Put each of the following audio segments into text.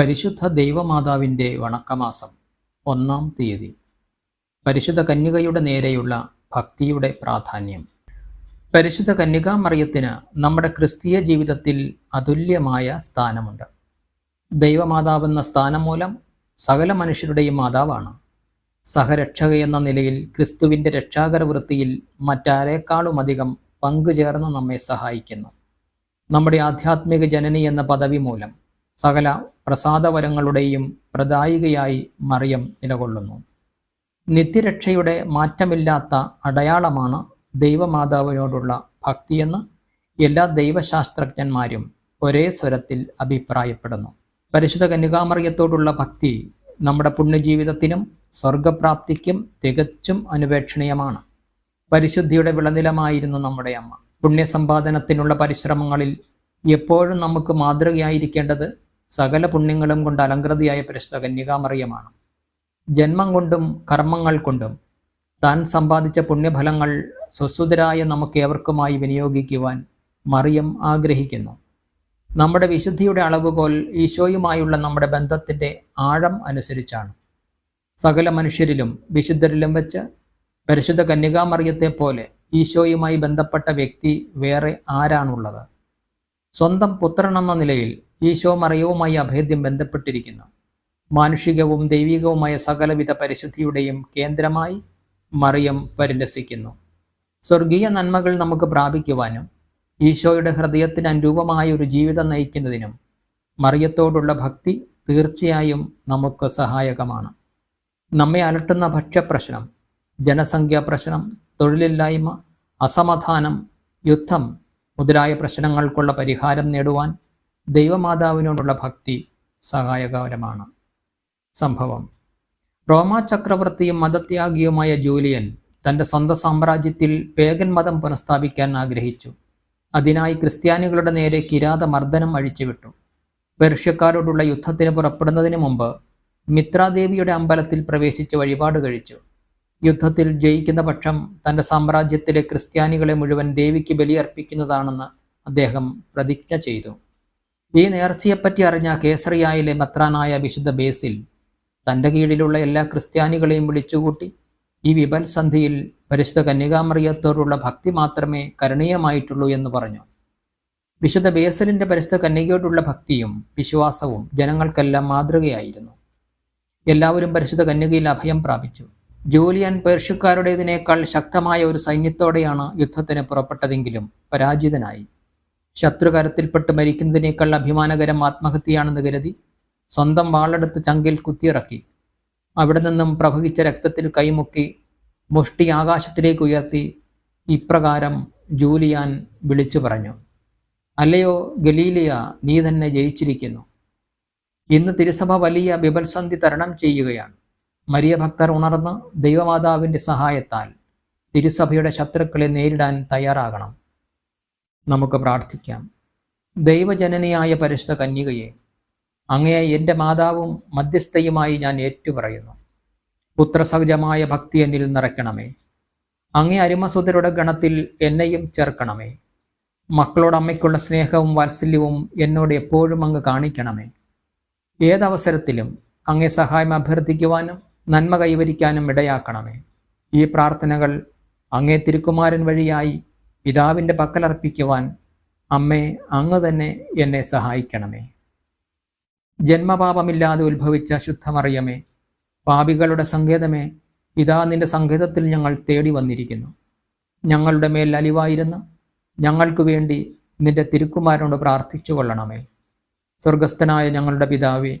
പരിശുദ്ധ ദൈവമാതാവിന്റെ വണക്കമാസം ഒന്നാം തീയതി. പരിശുദ്ധ കന്യകയുടെ നേരെയുള്ള ഭക്തിയുടെ പ്രാധാന്യം. പരിശുദ്ധ കന്യകാമറിയത്തിന് നമ്മുടെ ക്രിസ്തീയ ജീവിതത്തിൽ അതുല്യമായ സ്ഥാനമുണ്ട്. ദൈവമാതാവെന്ന സ്ഥാനം മൂലം സകല മനുഷ്യരുടെയും മാതാവാണ്. സഹരക്ഷക എന്ന നിലയിൽ ക്രിസ്തുവിന്റെ രക്ഷാകര വൃത്തിയിൽ മറ്റാരേക്കാളുമധികം പങ്കുചേർന്ന് നമ്മെ സഹായിക്കുന്നു. നമ്മുടെ ആധ്യാത്മിക ജനനി എന്ന പദവി മൂലം സകല പ്രസാദവരങ്ങളുടെയും പ്രദായികയായി മറിയം നിലകൊള്ളുന്നു. നിത്യരക്ഷയുടെ മാറ്റമില്ലാത്ത അടയാളമാണ് ദൈവമാതാവിനോടുള്ള ഭക്തിയെന്ന് എല്ലാ ദൈവശാസ്ത്രജ്ഞന്മാരും ഒരേ സ്വരത്തിൽ അഭിപ്രായപ്പെടുന്നു. പരിശുദ്ധ കന്യകാമറിയത്തോടുള്ള ഭക്തി നമ്മുടെ പുണ്യജീവിതത്തിനും സ്വർഗപ്രാപ്തിക്കും തികച്ചും അനുപേക്ഷണീയമാണ്. പരിശുദ്ധിയുടെ വിളനിലമായിരുന്നു നമ്മുടെ അമ്മ. പുണ്യസമ്പാദനത്തിനുള്ള പരിശ്രമങ്ങളിൽ എപ്പോഴും നമുക്ക് മാതൃകയായിരിക്കേണ്ടത് സകല പുണ്യങ്ങളും കൊണ്ട് അലങ്കൃതിയായ പരിശുദ്ധ കന്യകാമറിയമാണ്. ജന്മം കൊണ്ടും കർമ്മങ്ങൾ കൊണ്ടും താൻ സമ്പാദിച്ച പുണ്യഫലങ്ങൾ സ്വസുതരായ നമുക്ക് ഏവർക്കുമായി വിനിയോഗിക്കുവാൻ മറിയം ആഗ്രഹിക്കുന്നു. നമ്മുടെ വിശുദ്ധിയുടെ അളവുകോൽ ഈശോയുമായുള്ള നമ്മുടെ ബന്ധത്തിന്റെ ആഴം അനുസരിച്ചാണ്. സകല മനുഷ്യരിലും വിശുദ്ധരിലും വെച്ച് പരിശുദ്ധ കന്യകാമറിയത്തെ പോലെ ഈശോയുമായി ബന്ധപ്പെട്ട വ്യക്തി വേറെ ആരാണുള്ളത്? സ്വന്തം പുത്രൻ എന്ന നിലയിൽ ഈശോ മറിയവുമായി അഭേദ്യം ബന്ധപ്പെട്ടിരിക്കുന്നു. മാനുഷികവും ദൈവികവുമായ സകലവിധ പരിശുദ്ധിയുടെയും കേന്ദ്രമായി മറിയം പരിലസിക്കുന്നു. സ്വർഗീയ നന്മകൾ നമുക്ക് പ്രാപിക്കുവാനും ഈശോയുടെ ഹൃദയത്തിന് അനുരൂപമായ ഒരു ജീവിതം നയിക്കുന്നതിനും മറിയത്തോടുള്ള ഭക്തി തീർച്ചയായും നമുക്ക് സഹായകമാണ്. നമ്മെ അലട്ടുന്ന ഭക്ഷ്യപ്രശ്നം ജനസംഖ്യാ പ്രശ്നം തൊഴിലില്ലായ്മ അസമാധാനം യുദ്ധം മുതലായ പ്രശ്നങ്ങൾക്കുള്ള പരിഹാരം നേടുവാൻ ദൈവമാതാവിനോടുള്ള ഭക്തി സഹായകരമാണ്. സംഭവം. റോമാ ചക്രവർത്തിയും മതത്യാഗിയുമായ ജൂലിയൻ തന്റെ സ്വന്തം സാമ്രാജ്യത്തിൽ പേഗൻ മതം പുനഃസ്ഥാപിക്കാൻ ആഗ്രഹിച്ചു. അതിനായി ക്രിസ്ത്യാനികളുടെ നേരെ കിരാത മർദ്ദനം അഴിച്ചുവിട്ടു. പേർഷ്യക്കാരോടുള്ള യുദ്ധത്തിന് പുറപ്പെടുന്നതിന് മുമ്പ് മിത്രാദേവിയുടെ അമ്പലത്തിൽ പ്രവേശിച്ച് വഴിപാട് കഴിച്ചു. യുദ്ധത്തിൽ ജയിക്കുന്ന പക്ഷം തന്റെ സാമ്രാജ്യത്തിലെ ക്രിസ്ത്യാനികളെ മുഴുവൻ ദേവിക്ക് ബലിയർപ്പിക്കുന്നതാണെന്ന് അദ്ദേഹം പ്രതിജ്ഞ ചെയ്തു. ഈ നേർച്ചയെപ്പറ്റി അറിഞ്ഞ കേസറിയായിലെ മത്രാനായ വിശുദ്ധ ബേസിൽ തന്റെ കീഴിലുള്ള എല്ലാ ക്രിസ്ത്യാനികളെയും വിളിച്ചുകൂട്ടി ഈ വിപൽസന്ധിയിൽ പരിശുദ്ധ കന്യകാമറിയത്തോടുള്ള ഭക്തി മാത്രമേ കരണീയമായിട്ടുള്ളൂ എന്ന് പറഞ്ഞു. വിശുദ്ധ ബേസലിന്റെ പരിശുദ്ധ കന്യകയോടുള്ള ഭക്തിയും വിശ്വാസവും ജനങ്ങൾക്കെല്ലാം മാതൃകയായിരുന്നു. എല്ലാവരും പരിശുദ്ധ കന്യകയിൽ അഭയം പ്രാപിച്ചു. ജൂലിയൻ പേർഷ്യക്കാരുടേതിനേക്കാൾ ശക്തമായ ഒരു സൈന്യത്തോടെയാണ് യുദ്ധത്തിന് പുറപ്പെട്ടതെങ്കിലും പരാജിതനായി. ശത്രുകരത്തിൽപ്പെട്ട് മരിക്കുന്നതിനേക്കാൾ അഭിമാനകരം ആത്മഹത്യയാണെന്ന് കരുതി സ്വന്തം വാളെടുത്ത് ചങ്കിൽ കുത്തിയിറക്കി. അവിടെ നിന്നും പ്രവഹിച്ച രക്തത്തിൽ കൈമുക്കി മുഷ്ടി ആകാശത്തിലേക്ക് ഉയർത്തി ഇപ്രകാരം ജൂലിയാൻ വിളിച്ചു പറഞ്ഞു അല്ലയോ ഗലീലിയ നീ തന്നെ ജയിച്ചിരിക്കുന്നു. ഇന്ന് തിരുസഭ വലിയ ബിബൽസന്ധി തരണം ചെയ്യുകയാണ്. മരിയ ഭക്തർ ഉണർന്ന് ദൈവമാതാവിന്റെ സഹായത്താൽ തിരുസഭയുടെ ശത്രുക്കളെ നേരിടാൻ തയ്യാറാകണം. നമുക്ക് പ്രാർത്ഥിക്കാം. ദൈവജനനിയായ പരിശുദ്ധ കന്യകയെ അങ്ങയെ എന്റെ മാതാവും മധ്യസ്ഥയുമായി ഞാൻ ഏറ്റുപറയുന്നു. പുത്രസഹജമായ ഭക്തി എന്നിൽ നിറയ്ക്കണമേ. അങ്ങേ അരുമസുതരുടെ ഗണത്തിൽ എന്നെയും ചേർക്കണമേ. മക്കളോട് അമ്മയ്ക്കുള്ള സ്നേഹവും വാത്സല്യവും എന്നോട് എപ്പോഴും അങ്ങ് കാണിക്കണമേ. ഏതവസരത്തിലും അങ്ങേ സഹായം അഭ്യർത്ഥിക്കുവാനും നന്മ കൈവരിക്കാനും ഇടയാക്കണമേ. ഈ പ്രാർത്ഥനകൾ അങ്ങേ തിരുക്കുമാരൻ വഴിയായി പിതാവിന്റെ പക്കലർപ്പിക്കുവാൻ അമ്മേ അങ്ങ് തന്നെ എന്നെ സഹായിക്കണമേ. ജന്മപാപമില്ലാതെ ഉത്ഭവിച്ച ശുദ്ധമറിയമേ പാപികളുടെ സങ്കേതമേ പിതാ നിന്റെ സങ്കേതത്തിൽ ഞങ്ങൾ തേടി വന്നിരിക്കുന്നു. ഞങ്ങളുടെ മേൽ അലിവായിരുന്ന ഞങ്ങൾക്ക് വേണ്ടി നിന്റെ തിരുക്കുമാരനോട് പ്രാർത്ഥിച്ചു കൊള്ളണമേ സ്വർഗസ്ഥനായ ഞങ്ങളുടെ പിതാവേ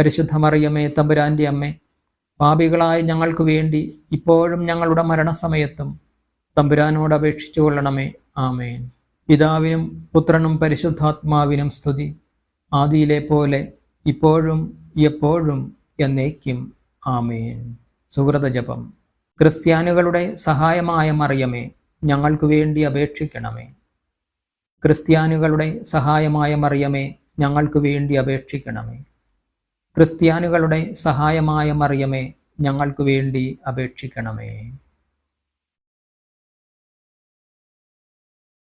പരിശുദ്ധ മറിയമ്മേ തമ്പുരാന്റെ അമ്മ പാപികളായ ഞങ്ങൾക്ക് വേണ്ടി ഇപ്പോഴും ഞങ്ങളുടെ മരണസമയത്തും തമ്പുരാനോട് അപേക്ഷിച്ചു കൊള്ളണമേ. ആമേൻ. പിതാവിനും പുത്രനും പരിശുദ്ധാത്മാവിനും സ്തുതി. ആദിയിലെ പോലെ ഇപ്പോഴും എപ്പോഴും എന്നേക്കും. ആമേൻ. സുഹൃത ജപം ക്രിസ്ത്യാനികളുടെ സഹായമായ മറിയമേ ഞങ്ങൾക്ക് വേണ്ടി അപേക്ഷിക്കണമേ. ക്രിസ്ത്യാനികളുടെ സഹായമായ മറിയമേ ഞങ്ങൾക്ക് വേണ്ടി അപേക്ഷിക്കണമേ. ക്രിസ്ത്യാനികളുടെ സഹായമായ മറിയമേ ഞങ്ങൾക്ക് വേണ്ടി അപേക്ഷിക്കണമേ.